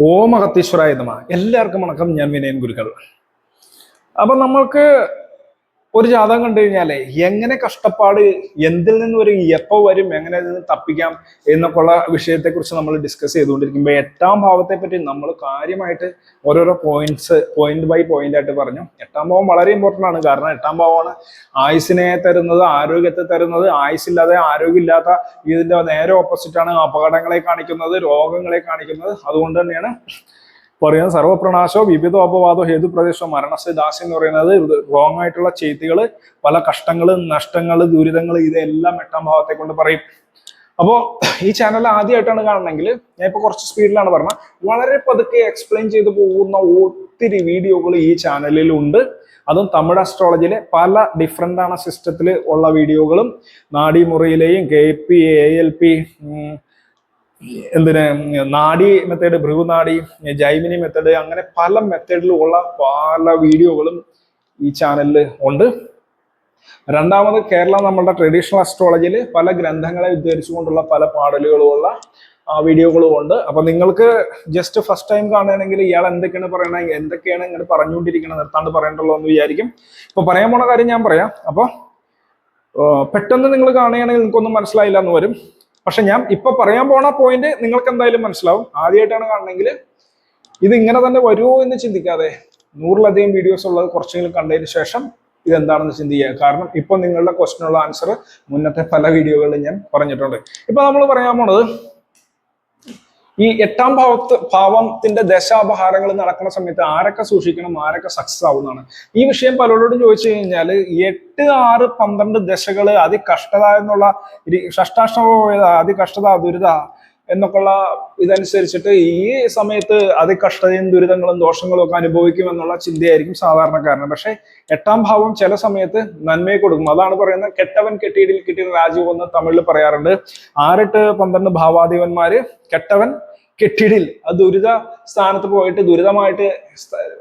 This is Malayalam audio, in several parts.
ഓം അകത്തീശ്വരായ നമ. എല്ലാവർക്കും വണക്കം. ഞാൻ വിനയൻ ഗുരുക്കൾ. അപ്പൊ നമ്മൾക്ക് ഒരു ജാതകം കണ്ടു കഴിഞ്ഞാലേ എങ്ങനെ കഷ്ടപ്പാട് എന്തിൽ നിന്ന് വരും എപ്പോ വരും എങ്ങനെ നിന്ന് തപ്പിക്കാം എന്നൊക്കെയുള്ള വിഷയത്തെ കുറിച്ച് നമ്മൾ ഡിസ്കസ് ചെയ്തുകൊണ്ടിരിക്കുമ്പോൾ എട്ടാം ഭാവത്തെ പറ്റി നമ്മൾ കാര്യമായിട്ട് ഓരോരോ പോയിന്റ്സ് പോയിന്റ് ബൈ പോയിന്റ് ആയിട്ട് പറഞ്ഞു. എട്ടാം ഭാവം വളരെ ഇമ്പോർട്ടന്റ് ആണ്. കാരണം എട്ടാം ഭാവമാണ് ആയുസിനെ തരുന്നത് ആരോഗ്യത്തെ തരുന്നത്. ആയുസില്ലാതെ ആരോഗ്യമില്ലാത്ത ഇതിന്റെ നേരെ ഓപ്പോസിറ്റ് ആണ് അപകടങ്ങളെ കാണിക്കുന്നത് രോഗങ്ങളെ കാണിക്കുന്നത്. അതുകൊണ്ട് തന്നെയാണ് പറയുന്നത് സർവപ്രണാശോ വിവിധോ അപവാദോ ഹേതു പ്രദേശോ മരണസെ ദാസി എന്ന് പറയുന്നത് റോങ് ആയിട്ടുള്ള ചെയ്തികൾ പല കഷ്ടങ്ങൾ നഷ്ടങ്ങൾ ദുരിതങ്ങൾ ഇതെല്ലാം എട്ടാം ഭാവത്തെ കൊണ്ട് പറയും. അപ്പോ ഈ ചാനൽ ആദ്യമായിട്ടാണ് കാണണമെങ്കിൽ ഞാൻ ഇപ്പൊ കുറച്ച് സ്പീഡിലാണ് പറഞ്ഞത്. വളരെ പതുക്കെ എക്സ്പ്ലെയിൻ ചെയ്തു പോകുന്ന ഒത്തിരി വീഡിയോകൾ ഈ ചാനലിൽ ഉണ്ട്. അതും തമിഴ് അസ്ട്രോളജിയിലെ പല ഡിഫറെന്റ് ആണ് സിസ്റ്റത്തിൽ ഉള്ള വീഡിയോകളും. നാഡിമുറിയിലെയും K P A L P എന്തിന് നാഡി മെത്തേഡ് ഭൃഗുനാഡി ജൈമിനി മെത്തേഡ് അങ്ങനെ പല മെത്തേഡിലുള്ള പല വീഡിയോകളും ഈ ചാനലിൽ ഉണ്ട്. രണ്ടാമത് കേരള നമ്മളുടെ ട്രഡീഷണൽ അസ്ട്രോളജിയിൽ പല ഗ്രന്ഥങ്ങളെ ഉദ്ധരിച്ചുകൊണ്ടുള്ള പല പാടലുകളുമുള്ള വീഡിയോകളും ഉണ്ട്. അപ്പൊ നിങ്ങൾക്ക് ജസ്റ്റ് ഫസ്റ്റ് ടൈം കാണുകയാണെങ്കിൽ ഇയാൾ എന്തൊക്കെയാണ് പറയണത് എന്തൊക്കെയാണ് ഇങ്ങനെ പറഞ്ഞുകൊണ്ടിരിക്കുന്നത് നിർത്താണ്ട് പറയണ്ടല്ലോ എന്ന് വിചാരിക്കും. ഇപ്പൊ പറയാൻ പോണ കാര്യം ഞാൻ പറയാം. അപ്പൊ പെട്ടെന്ന് നിങ്ങൾ കാണുകയാണെങ്കിൽ നിങ്ങൾക്കൊന്നും മനസ്സിലായില്ല എന്ന് വരും. പക്ഷെ ഞാൻ ഇപ്പൊ പറയാൻ പോണ പോയിന്റ് നിങ്ങൾക്ക് എന്തായാലും മനസ്സിലാവും. ആദ്യമായിട്ടാണ് കാണണമെങ്കിൽ ഇത് ഇങ്ങനെ തന്നെ വരുമോ എന്ന് ചിന്തിക്കാതെ നൂറിലധികം വീഡിയോസ് ഉള്ളത് കുറച്ചെങ്കിലും കണ്ടതിന് ശേഷം ഇതെന്താണെന്ന് ചിന്തിക്കുക. കാരണം ഇപ്പൊ നിങ്ങളുടെ ക്വസ്റ്റിനുള്ള ആൻസർ മുന്നത്തെ പല വീഡിയോകളിലും ഞാൻ പറഞ്ഞിട്ടുണ്ട്. ഇപ്പൊ നമ്മൾ പറയാൻ പോണത് ഈ എട്ടാം ഭാവത്ത് ഭാവത്തിന്റെ ദശാപഹാരങ്ങൾ നടക്കുന്ന സമയത്ത് ആരൊക്കെ സൂക്ഷിക്കണം ആരൊക്കെ സക്സസ് ആവുന്നതാണ്? ഈ വിഷയം പലരോടും ചോദിച്ചു കഴിഞ്ഞാൽ എട്ട് ആറ് പന്ത്രണ്ട് ദശകൾ അതികഷ്ടത എന്നുള്ള ഷഷ്ടാഷ്ടമ അതികഷ്ടത ദുരിത എന്നൊക്കെയുള്ള ഇതനുസരിച്ചിട്ട് ഈ സമയത്ത് അതികഷ്ടതയും ദുരിതങ്ങളും ദോഷങ്ങളും ഒക്കെ അനുഭവിക്കും എന്നുള്ള ചിന്തയായിരിക്കും സാധാരണക്കാരന്. പക്ഷേ എട്ടാം ഭാവം ചില സമയത്ത് നന്മയെ കൊടുക്കും. അതാണ് പറയുന്നത് കെട്ടവൻ കെട്ടിയിടിൽ കിട്ടിയ രാജീവ് എന്ന് തമിഴിൽ പറയാറുണ്ട്. ആറെട്ട് പന്ത്രണ്ട് ഭാവാധിപന്മാര് കെട്ടവൻ കെട്ടിടിൽ ആ ദുരിത സ്ഥാനത്ത് പോയിട്ട് ദുരിതമായിട്ട്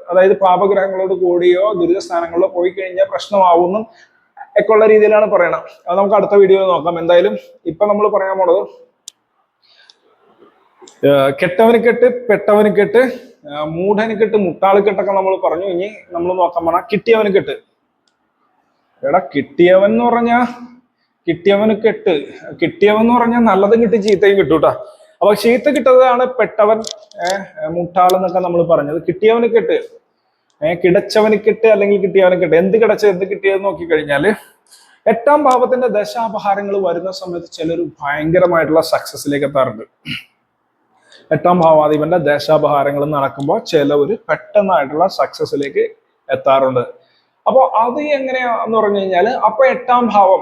അതായത് പാപഗ്രഹങ്ങളോട് കൂടിയോ ദുരിത സ്ഥാനങ്ങളിലോ പോയി കഴിഞ്ഞാൽ പ്രശ്നമാവുന്നു ഒക്കെ ഉള്ള രീതിയിലാണ് പറയണം. അത് നമുക്ക് അടുത്ത വീഡിയോ നോക്കാം. എന്തായാലും ഇപ്പൊ നമ്മൾ പറയാൻ പോണത് കെട്ടവന് കെട്ട് പെട്ടവന് കെട്ട് മൂഢന് കെട്ട് മുട്ടാളി കെട്ടൊക്കെ നമ്മൾ പറഞ്ഞു. ഇനി നമ്മൾ നോക്കാൻ പോണ കിട്ടിയവന് കെട്ട്. എടാ കിട്ടിയവൻ എന്ന് പറഞ്ഞാ കിട്ടിയവന് കെട്ട്. കിട്ടിയവൻ എന്ന് പറഞ്ഞാൽ നല്ലതും കിട്ടി ചീത്തയും കിട്ടൂട്ടാ. അപ്പൊ ചീത്ത കിട്ടതാണ് പെട്ടവൻ മുട്ടാൾ എന്നൊക്കെ നമ്മൾ പറഞ്ഞത്. കിട്ടിയവന് കിട്ട്. ഏഹ് കിടച്ചവന് കിട്ട് അല്ലെങ്കിൽ കിട്ടിയവന് കിട്ട്. എന്ത് കിടച്ച എന്ത് കിട്ടിയെന്ന് നോക്കിക്കഴിഞ്ഞാൽ എട്ടാം ഭാവത്തിന്റെ ദശാപഹാരങ്ങൾ വരുന്ന സമയത്ത് ചിലർ ഭയങ്കരമായിട്ടുള്ള സക്സസിലേക്ക് എത്താറുണ്ട്. എട്ടാം ഭാവാധിപന്റെ ദേശാപഹാരങ്ങൾ നടക്കുമ്പോൾ ചില ഒരു പെട്ടെന്നായിട്ടുള്ള സക്സസിലേക്ക് എത്താറുണ്ട്. അപ്പോൾ അത് എങ്ങനെയാന്ന് പറഞ്ഞു കഴിഞ്ഞാൽ അപ്പൊ എട്ടാം ഭാവം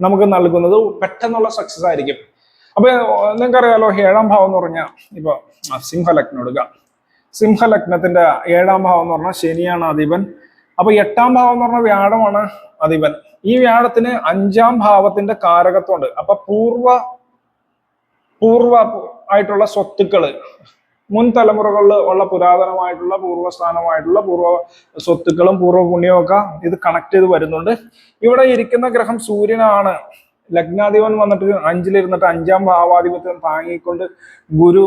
നമുക്ക് നൽകുന്നത് പെട്ടെന്നുള്ള സക്സസ് ആയിരിക്കും. അപ്പൊ നിങ്ങൾക്കറിയാലോ ഏഴാം ഭാവം എന്ന് പറഞ്ഞാൽ ഇപ്പൊ സിംഹലഗ്നം എടുക്കുക സിംഹലഗ്നത്തിന്റെ ഏഴാം ഭാവം എന്ന് പറഞ്ഞാൽ ശനിയാണ് അധിപൻ. അപ്പൊ എട്ടാം ഭാവം എന്ന് പറഞ്ഞാൽ വ്യാഴമാണ് അധിപൻ. ഈ വ്യാഴത്തിന് അഞ്ചാം ഭാവത്തിന്റെ കാരകത്വമുണ്ട്. അപ്പൊ പൂർവ പൂർവ ആയിട്ടുള്ള സ്വത്തുക്കൾ മുൻ തലമുറകളിൽ ഉള്ള പുരാതനമായിട്ടുള്ള പൂർവസ്ഥാനമായിട്ടുള്ള പൂർവ സ്വത്തുക്കളും പൂർവ പുണ്യവും ഒക്കെ ഇത് കണക്ട് ചെയ്ത് വരുന്നുണ്ട്. ഇവിടെ ഇരിക്കുന്ന ഗ്രഹം സൂര്യനാണ്. ലഗ്നാധിപൻ വന്നിട്ട് അഞ്ചിലിരുന്നിട്ട് അഞ്ചാം ഭാവാധിപത്യം താങ്ങിക്കൊണ്ട് ഗുരു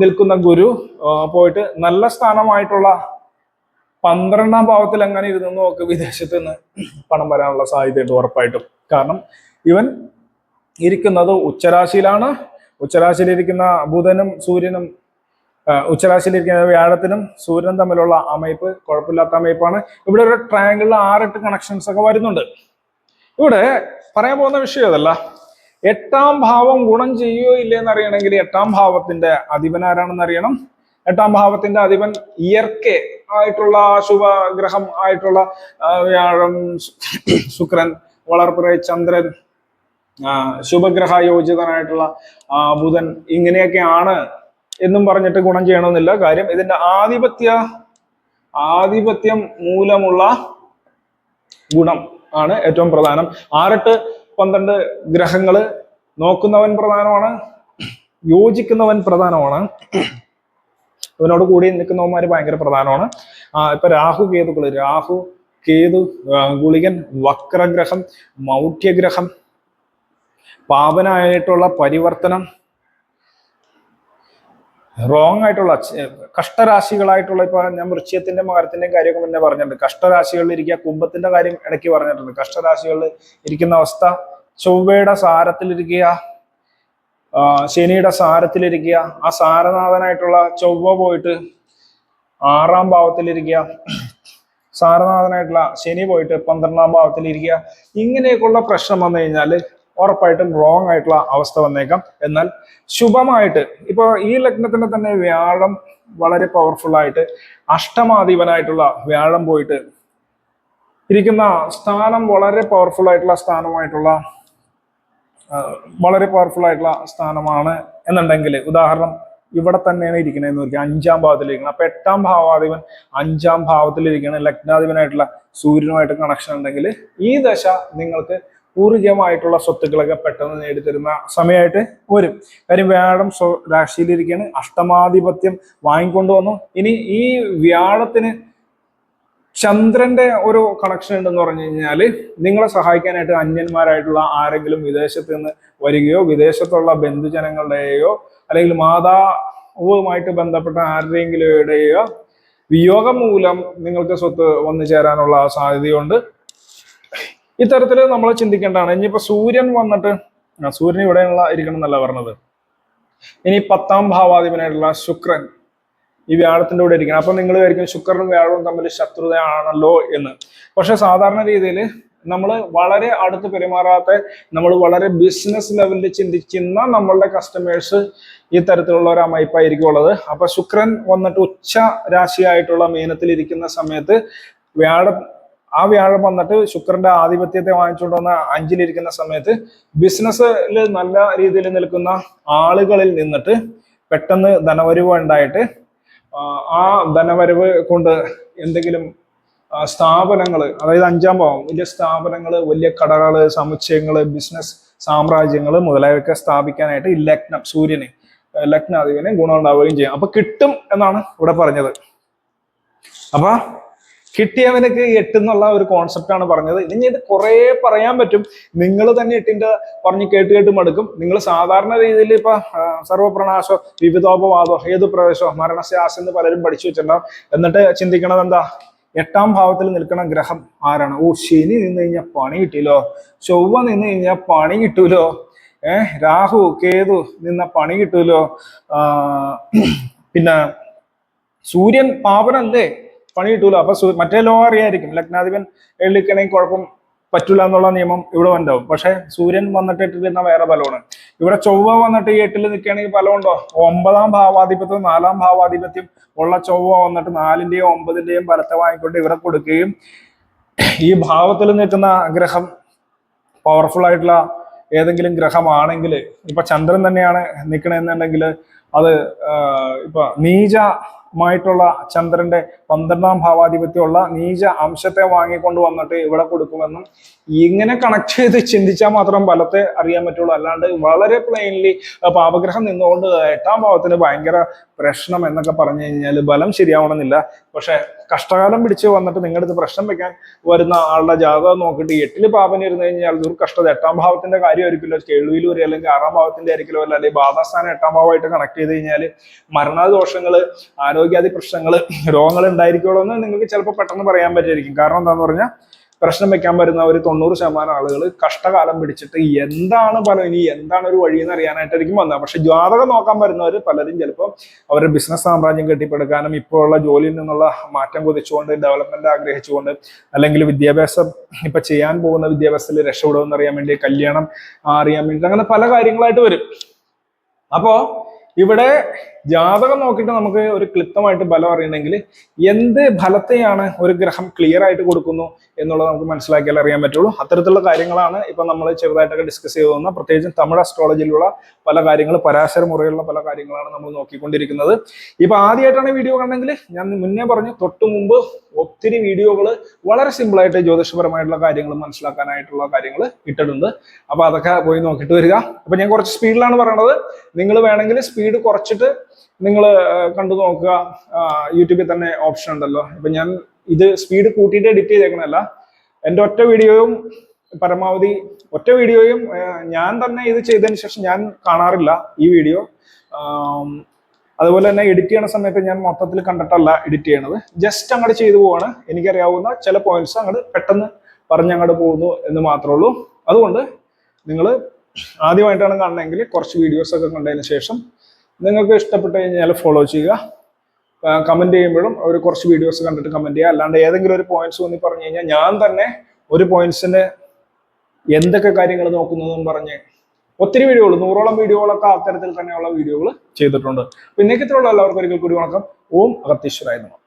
നിൽക്കുന്ന ഗുരു പോയിട്ട് നല്ല സ്ഥാനമായിട്ടുള്ള പന്ത്രണ്ടാം ഭാവത്തിൽ എങ്ങനെ ഇരുന്നു നോക്ക് വിദേശത്ത് നിന്ന് പണം വരാനുള്ള സാധ്യതയുണ്ട് ഉറപ്പായിട്ടും. കാരണം ഇവൻ ഇരിക്കുന്നത് ഉച്ചരാശിയിലാണ്. ഉച്ചരാശിയിലിരിക്കുന്ന ബുധനും സൂര്യനും ഉച്ചരാശിയിലിരിക്കുന്ന വ്യാഴത്തിനും സൂര്യനും തമ്മിലുള്ള അമയ്പ്പ് കുഴപ്പമില്ലാത്ത അമയ്പ്പാണ്. ഇവിടെ ഒരു ട്രയാങ്കിളിൽ ആറെട്ട് കണക്ഷൻസ് ഒക്കെ വരുന്നുണ്ട്. ഇവിടെ പറയാൻ പോകുന്ന വിഷയം അതല്ല. എട്ടാം ഭാവം ഗുണം ചെയ്യുകയോ ഇല്ലെന്ന് അറിയണമെങ്കിൽ എട്ടാം ഭാവത്തിന്റെ അധിപൻ ആരാണെന്ന് അറിയണം. എട്ടാം ഭാവത്തിന്റെ അധിപൻ ഇയർക്കെ ആയിട്ടുള്ള ശുഭഗ്രഹം ആയിട്ടുള്ള വ്യാഴം ശുക്രൻ വളർപ്പുറ ചന്ദ്രൻ ശുഭഗ്രഹ യോജിതനായിട്ടുള്ള ബുധൻ ഇങ്ങനെയൊക്കെയാണ് എന്നും പറഞ്ഞിട്ട് ഗുണം ചെയ്യണമെന്നില്ല. കാര്യം ഇതിന്റെ ആധിപത്യ ആധിപത്യം മൂലമുള്ള ഗുണം. ആണ് ഏറ്റവും പ്രധാനം. ആറെട്ട് പന്ത്രണ്ട് ഗ്രഹങ്ങൾ നോക്കുന്നവൻ പ്രധാനമാണ്. യോജിക്കുന്നവൻ പ്രധാനമാണ്. അവനോട് കൂടി നിൽക്കുന്നവന്മാര് ഭയങ്കര പ്രധാനമാണ്. ഇപ്പൊ രാഹു കേതുക്കൾ രാഹു കേതു ഗുളികൻ വക്രഗ്രഹം മൗഢ്യഗ്രഹം പാപനായിട്ടുള്ള പരിവർത്തനം റോങ് ആയിട്ടുള്ള കഷ്ടരാശികളായിട്ടുള്ള ഇപ്പൊ ഞാൻ വൃശ്ചയത്തിന്റെ മകരത്തിന്റെയും കാര്യമൊക്കെ മുന്നേ പറഞ്ഞിട്ടുണ്ട്. കഷ്ടരാശികളിൽ ഇരിക്കുക കുംഭത്തിന്റെ കാര്യം ഇടയ്ക്ക് പറഞ്ഞിട്ടുണ്ട്. കഷ്ടരാശികളിൽ ഇരിക്കുന്ന അവസ്ഥ ചൊവ്വയുടെ സാരത്തിലിരിക്കുക ശനിയുടെ സാരത്തിലിരിക്കുക ആ സാരനാഥനായിട്ടുള്ള ചൊവ്വ പോയിട്ട് ആറാം ഭാവത്തിലിരിക്കുക സാരനാഥനായിട്ടുള്ള ശനി പോയിട്ട് പന്ത്രണ്ടാം ഭാവത്തിലിരിക്കുക ഇങ്ങനെയൊക്കെയുള്ള പ്രശ്നം വന്നു കഴിഞ്ഞാൽ ഉറപ്പായിട്ടും റോങ് ആയിട്ടുള്ള അവസ്ഥ വന്നേക്കാം. എന്നാൽ ശുഭമായിട്ട് ഇപ്പൊ ഈ ലഗ്നത്തിന്റെ തന്നെ വ്യാഴം വളരെ പവർഫുൾ ആയിട്ട് അഷ്ടമാധിപനായിട്ടുള്ള വ്യാഴം പോയിട്ട് ഇരിക്കുന്ന സ്ഥാനം വളരെ പവർഫുൾ ആയിട്ടുള്ള സ്ഥാനമായിട്ടുള്ള വളരെ പവർഫുൾ ആയിട്ടുള്ള സ്ഥാനമാണ് എന്നുണ്ടെങ്കിൽ ഉദാഹരണം ഇവിടെ തന്നെയാണ് ഇരിക്കണതെന്ന് നോക്കി അഞ്ചാം ഭാവത്തിലിരിക്കണം അപ്പൊ എട്ടാം ഭാവാധിപൻ അഞ്ചാം ഭാവത്തിലിരിക്കണം ലഗ്നാധിപനായിട്ടുള്ള സൂര്യനുമായിട്ട് കണക്ഷൻ ഉണ്ടെങ്കിൽ ഈ ദശ നിങ്ങൾക്ക് പൂർവികമായിട്ടുള്ള സ്വത്തുക്കളൊക്കെ പെട്ടെന്ന് നേടിത്തരുന്ന സമയമായിട്ട് വരും. കാര്യം വ്യാഴം സ്വ രാശിയിലിരിക്കുകയാണ് അഷ്ടമാധിപത്യം വാങ്ങിക്കൊണ്ടു വന്നു ഇനി ഈ വ്യാഴത്തിന് ചന്ദ്രന്റെ ഒരു കണക്ഷൻ ഉണ്ടെന്ന് പറഞ്ഞു കഴിഞ്ഞാൽ നിങ്ങളെ സഹായിക്കാനായിട്ട് അന്യന്മാരായിട്ടുള്ള ആരെങ്കിലും വിദേശത്ത് നിന്ന് വരികയോ വിദേശത്തുള്ള ബന്ധുജനങ്ങളുടെയോ അല്ലെങ്കിൽ മാതാവുമായിട്ട് ബന്ധപ്പെട്ട ആരുടെയെങ്കിലുടെയോ വിയോഗം മൂലം നിങ്ങൾക്ക് സ്വത്ത് വന്നു ചേരാനുള്ള സാധ്യതയുണ്ട്. ഇത്തരത്തിൽ നമ്മൾ ചിന്തിക്കേണ്ടതാണ്. ഇനിയിപ്പോ സൂര്യൻ വന്നിട്ട് സൂര്യൻ ഇവിടെയുള്ള ഇരിക്കണം എന്നല്ല പറഞ്ഞത്. ഇനി പത്താം ഭാവാധിപനായിട്ടുള്ള ശുക്രൻ ഈ വ്യാഴത്തിന്റെ കൂടെ ഇരിക്കണം. അപ്പൊ നിങ്ങൾ വിചാരിക്കും ശുക്രനും വ്യാഴവും തമ്മിൽ ശത്രുതയാണല്ലോ എന്ന്. പക്ഷെ സാധാരണ രീതിയിൽ നമ്മൾ വളരെ അടുത്ത് പെരുമാറാത്ത നമ്മൾ വളരെ ബിസിനസ് ലെവലിൽ ചിന്തിക്കുന്ന നമ്മളുടെ കസ്റ്റമേഴ്സ് ഈ തരത്തിലുള്ള ഒരു അമയിപ്പായിരിക്കും ഉള്ളത്. അപ്പൊ ശുക്രൻ വന്നിട്ട് ഉച്ച രാശിയായിട്ടുള്ള മീനത്തിൽ ഇരിക്കുന്ന സമയത്ത് വ്യാഴം ആ വ്യാഴം വന്നിട്ട് ശുക്രന്റെ ആധിപത്യത്തെ വാങ്ങിച്ചുകൊണ്ട് വന്ന അഞ്ചിലിരിക്കുന്ന സമയത്ത് ബിസിനസ്സിൽ നല്ല രീതിയിൽ നിൽക്കുന്ന ആളുകളിൽ നിന്നിട്ട് പെട്ടെന്ന് ധനവരവ് ഉണ്ടായിട്ട് ആ, ധനവരവ് കൊണ്ട് എന്തെങ്കിലും സ്ഥാപനങ്ങൾ അതായത് അഞ്ചാം ഭാവം വലിയ സ്ഥാപനങ്ങൾ വലിയ കടകൾ സമുച്ചയങ്ങൾ ബിസിനസ് സാമ്രാജ്യങ്ങൾ മുതലായവയൊക്കെ സ്ഥാപിക്കാനായിട്ട് ഈ ലഗ്നം സൂര്യന് ലഗ്നാധിപന് ഗുണം ഉണ്ടാവുകയും ചെയ്യും. അപ്പൊ കിട്ടും എന്നാണ് ഇവിടെ പറഞ്ഞത്. അപ്പൊ കിട്ടിയവനക്ക് എട്ട് എന്നുള്ള ഒരു കോൺസെപ്റ്റ് ആണ് പറഞ്ഞത്. ഇനി ഇത് കുറേ പറയാൻ പറ്റും. നിങ്ങൾ തന്നെ എട്ടിന്റെ പറഞ്ഞ് കേട്ട് കേട്ട് മടുക്കും. നിങ്ങൾ സാധാരണ രീതിയിൽ ഇപ്പൊ സർവപ്രണാശോ വിവിധോപവാദോ ഏത് പ്രവേശോ മരണശാസം എന്ന് പലരും പഠിച്ചു വെച്ചിട്ടുണ്ടാവും. എന്നിട്ട് ചിന്തിക്കണത് എന്താ എട്ടാം ഭാവത്തിൽ നിൽക്കുന്ന ഗ്രഹം ആരാണ്? ഓ ശനി നിന്ന് കഴിഞ്ഞാൽ പണി കിട്ടിയില്ലോ ചൊവ്വ നിന്ന് കഴിഞ്ഞാൽ പണി കിട്ടൂലോ? ഏഹ് രാഹു കേതു നിന്ന പണി കിട്ടൂലോ? പിന്നെ സൂര്യൻ പാപനല്ലേ പണി കിട്ടൂല അപ്പൊ മറ്റേ ലോ അറിയായിരിക്കും. ലഗ്നാധിപൻ എഴുതിക്കണമെങ്കിൽ കുഴപ്പം പറ്റൂല എന്നുള്ള നിയമം ഇവിടെ ഉണ്ടാവും. പക്ഷെ സൂര്യൻ വന്നിട്ട് എട്ടിൽ നിന്ന വേറെ ഫലമാണ്. ഇവിടെ ചൊവ്വ വന്നിട്ട് ഈ എട്ടിൽ നിൽക്കുകയാണെങ്കിൽ ഫലമുണ്ടോ? ഒമ്പതാം ഭാവാധിപത്യം നാലാം ഭാവാധിപത്യം ഉള്ള ചൊവ്വ വന്നിട്ട് നാലിന്റെയും ഒമ്പതിന്റെയും ഫലത്തെ വാങ്ങിക്കൊണ്ട് ഇവിടെ കൊടുക്കുകയും ഈ ഭാവത്തിൽ നിൽക്കുന്ന ഗ്രഹം പവർഫുൾ ആയിട്ടുള്ള ഏതെങ്കിലും ഗ്രഹമാണെങ്കിൽ ഇപ്പൊ ചന്ദ്രൻ തന്നെയാണ് നിൽക്കണമെന്നുണ്ടെങ്കിൽ അത് ഇപ്പൊ ഇപ്പൊ നീചമായിട്ടുള്ള ചന്ദ്രന്റെ പന്ത്രണ്ടാം ഭാവാധിപത്യമുള്ള നീച അംശത്തെ വാങ്ങിക്കൊണ്ട് വന്നിട്ട് ഇവിടെ കൊടുക്കുമെന്നും ഇങ്ങനെ കണക്ട് ചെയ്ത് ചിന്തിച്ചാൽ മാത്രം ഫലത്തെ അറിയാൻ പറ്റുള്ളൂ. അല്ലാണ്ട് വളരെ പ്ലെയിൻലി പാപഗ്രഹം നിന്നുകൊണ്ട് എട്ടാം ഭാവത്തിന് ഭയങ്കര പ്രശ്നം എന്നൊക്കെ പറഞ്ഞു കഴിഞ്ഞാൽ ബലം ശരിയാവണമെന്നില്ല. പക്ഷെ കഷ്ടകാലം പിടിച്ച് വന്നിട്ട് നിങ്ങളുടെ അടുത്ത് പ്രശ്നം വെക്കാൻ വരുന്ന ആളുടെ ജാതകം നോക്കിയിട്ട് എട്ടിൽ പാപം ഇരുന്ന് കഴിഞ്ഞാൽ ഒരു കഷ്ടത. എട്ടാം ഭാവത്തിന്റെ കാര്യമായിരിക്കുമല്ലോ കേൾവിയിൽ വരെ അല്ലെങ്കിൽ ആറാം ഭാവത്തിന്റെ ആയിരിക്കില്ല അല്ല അല്ലെങ്കിൽ ബാധാസ്ഥാനം എട്ടാം ഭാവമായിട്ട് കണക്ട് ചെയ്ത് കഴിഞ്ഞാൽ മരണദോഷങ്ങൾ ആരോഗ്യാദി പ്രശ്നങ്ങൾ രോഗങ്ങൾ ഉണ്ടായിരിക്കുള്ളൂ എന്ന് നിങ്ങൾക്ക് ചിലപ്പോൾ പെട്ടെന്ന് പറയാൻ പറ്റായിരിക്കും കാരണം എന്താന്ന് പറഞ്ഞാൽ പ്രശ്നം വെക്കാൻ വരുന്ന ഒരു തൊണ്ണൂറ് ശതമാനം ആളുകൾ കഷ്ടകാലം പിടിച്ചിട്ട് എന്താണ് പല ഇനി എന്താണ് ഒരു വഴി എന്ന് അറിയാനായിട്ടായിരിക്കും വന്നത്. പക്ഷെ ജാതകം നോക്കാൻ വരുന്നവർ പലരും ചിലപ്പോൾ അവരുടെ ബിസിനസ് സാമ്രാജ്യം കെട്ടിപ്പടുക്കാനും ഇപ്പോൾ ഉള്ള ജോലിയിൽ നിന്നുള്ള മാറ്റം കൊതിച്ചുകൊണ്ട് ഡെവലപ്മെന്റ് ആഗ്രഹിച്ചുകൊണ്ട് അല്ലെങ്കിൽ വിദ്യാഭ്യാസം ഇപ്പൊ ചെയ്യാൻ പോകുന്ന വിദ്യാഭ്യാസത്തിൽ രക്ഷപ്പെടുമെന്ന് അറിയാൻ വേണ്ടി കല്യാണം അറിയാൻ വേണ്ടി അങ്ങനെ പല കാര്യങ്ങളായിട്ട് വരും. അപ്പോ ഇവിടെ ജാതകം നോക്കിയിട്ട് നമുക്ക് ഒരു ക്ലിപ്തമായിട്ട് ഫലം അറിയണമെങ്കിൽ എന്ത് ഫലത്തെയാണ് ഒരു ഗ്രഹം ക്ലിയർ ആയിട്ട് കൊടുക്കുന്നു എന്നുള്ളത് നമുക്ക് മനസ്സിലാക്കിയാൽ അറിയാൻ പറ്റുള്ളൂ. അത്തരത്തിലുള്ള കാര്യങ്ങളാണ് ഇപ്പൊ നമ്മൾ ചെറുതായിട്ടൊക്കെ ഡിസ്കസ് ചെയ്തു തന്ന പ്രത്യേകിച്ചും തമിഴ് അസ്ട്രോളജിയിലുള്ള പല കാര്യങ്ങൾ പരാശര മുറയിലുള്ള പല കാര്യങ്ങളാണ് നമ്മൾ നോക്കിക്കൊണ്ടിരിക്കുന്നത്. ഇപ്പൊ ആദ്യമായിട്ടാണ് വീഡിയോ കണ്ടെങ്കിൽ ഞാൻ മുന്നേ പറഞ്ഞു തൊട്ടു മുമ്പ് ഒത്തിരി വീഡിയോകൾ വളരെ സിമ്പിൾ ആയിട്ട് ജ്യോതിഷപരമായിട്ടുള്ള കാര്യങ്ങൾ മനസ്സിലാക്കാനായിട്ടുള്ള കാര്യങ്ങൾ ഇട്ടിട്ടുണ്ട്. അപ്പൊ അതൊക്കെ പോയി നോക്കിയിട്ട് വരിക. അപ്പൊ ഞാൻ കുറച്ച് സ്പീഡിലാണ് പറയണത്. നിങ്ങൾ വേണമെങ്കിൽ സ്പീഡ് കുറച്ചിട്ട് നിങ്ങൾ കണ്ടു നോക്കുക. യൂട്യൂബിൽ തന്നെ ഓപ്ഷൻ ഉണ്ടല്ലോ. ഇപ്പൊ ഞാൻ ഇത് സ്പീഡ് കൂട്ടിയിട്ട് എഡിറ്റ് ചെയ്തേക്കണല്ല എന്റെ ഒറ്റ വീഡിയോയും പരമാവധി ഒറ്റ വീഡിയോയും ഞാൻ തന്നെ ഇത് ചെയ്തതിന് ശേഷം ഞാൻ കാണാറില്ല ഈ വീഡിയോ. അതുപോലെ തന്നെ എഡിറ്റ് ചെയ്യണ സമയത്ത് ഞാൻ മൊത്തത്തിൽ കണ്ടിട്ടല്ല എഡിറ്റ് ചെയ്യണത്. ജസ്റ്റ് അങ്ങോട്ട് ചെയ്തു പോവാണ്. എനിക്കറിയാവുന്ന ചില പോയിന്റ്സ് അങ്ങോട്ട് പെട്ടെന്ന് പറഞ്ഞ് അങ്ങോട്ട് പോകുന്നു എന്ന് മാത്രമേ ഉള്ളൂ. അതുകൊണ്ട് നിങ്ങൾ ആദ്യമായിട്ടാണ് കാണണമെങ്കിൽ കുറച്ച് വീഡിയോസ് ഒക്കെ കണ്ടതിന് ശേഷം നിങ്ങൾക്ക് ഇഷ്ടപ്പെട്ട് കഴിഞ്ഞാൽ ഫോളോ ചെയ്യുക. കമന്റ് ചെയ്യുമ്പോഴും ഒരു കുറച്ച് വീഡിയോസ് കണ്ടിട്ട് കമന്റ് ചെയ്യുക. അല്ലാണ്ട് ഏതെങ്കിലും ഒരു പോയിന്റ്സ് തോന്നി പറഞ്ഞു കഴിഞ്ഞാൽ ഞാൻ തന്നെ ഒരു പോയിന്റ്സിന്റെ എന്തൊക്കെ കാര്യങ്ങൾ നോക്കുന്നതെന്ന് പറഞ്ഞ് ഒത്തിരി വീഡിയോകൾ നൂറോളം വീഡിയോകളൊക്കെ അത്തരത്തിൽ തന്നെയുള്ള വീഡിയോകൾ ചെയ്തിട്ടുണ്ട്. അപ്പൊ ഇന്നേക്കത്തിലുള്ള എല്ലാവർക്കും ഒരിക്കൽ കൂടി വണക്കം. ഓം അഗത്തീശ്വരായ നമഃ.